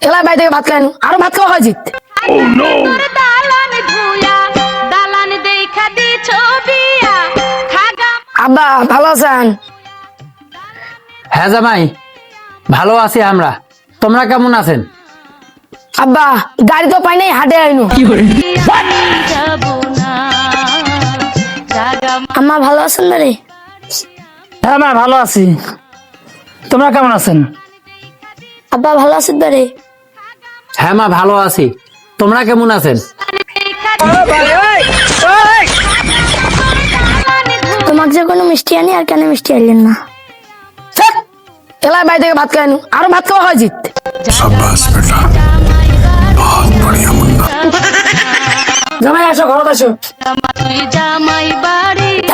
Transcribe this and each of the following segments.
এলাই বাড়ি থেকে ভাত খাই আরও ভাত খাওয়া হয় ছবিয়া খাগা। আব্বা ভালো আছেন? হ্যাঁ জামাই ভালো আছি আমরা। তোমরা কেমন আছেন? আব্বা গাড়ি তো পাই নাই হাটে আইনু। না আম্মা ভালো আছেন বাড়ি হ্যাঁ মা ভালো আছি। তোমরা কেমন আছেন? আব্বা ভালো আছেন বাড়ি হ্যাঁ মা ভালো আছি। তোমরা কেমন আছেন? তোমাকে যে কোনো মিষ্টি আনি আর কেন মিষ্টি আনলেন না? এলাই বাড়ি থেকে ভাত খাই আরও ভাত খাওয়া হয় জিত। জামাই আসো ঘরত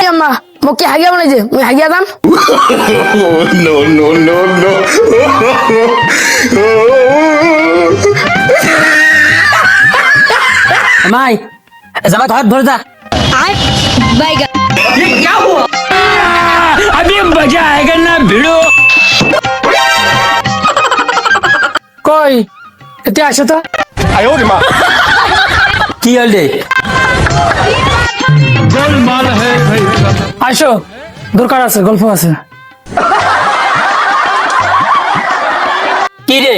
আম্মা হাগিয়া বনাইছে? মুই হাগিয়া no, no. মাই জামাই ঘৰত ধরে যা কই এতিয়া আসো তো কি হল রে আসো দরকার আছে গল্প আছে কি রে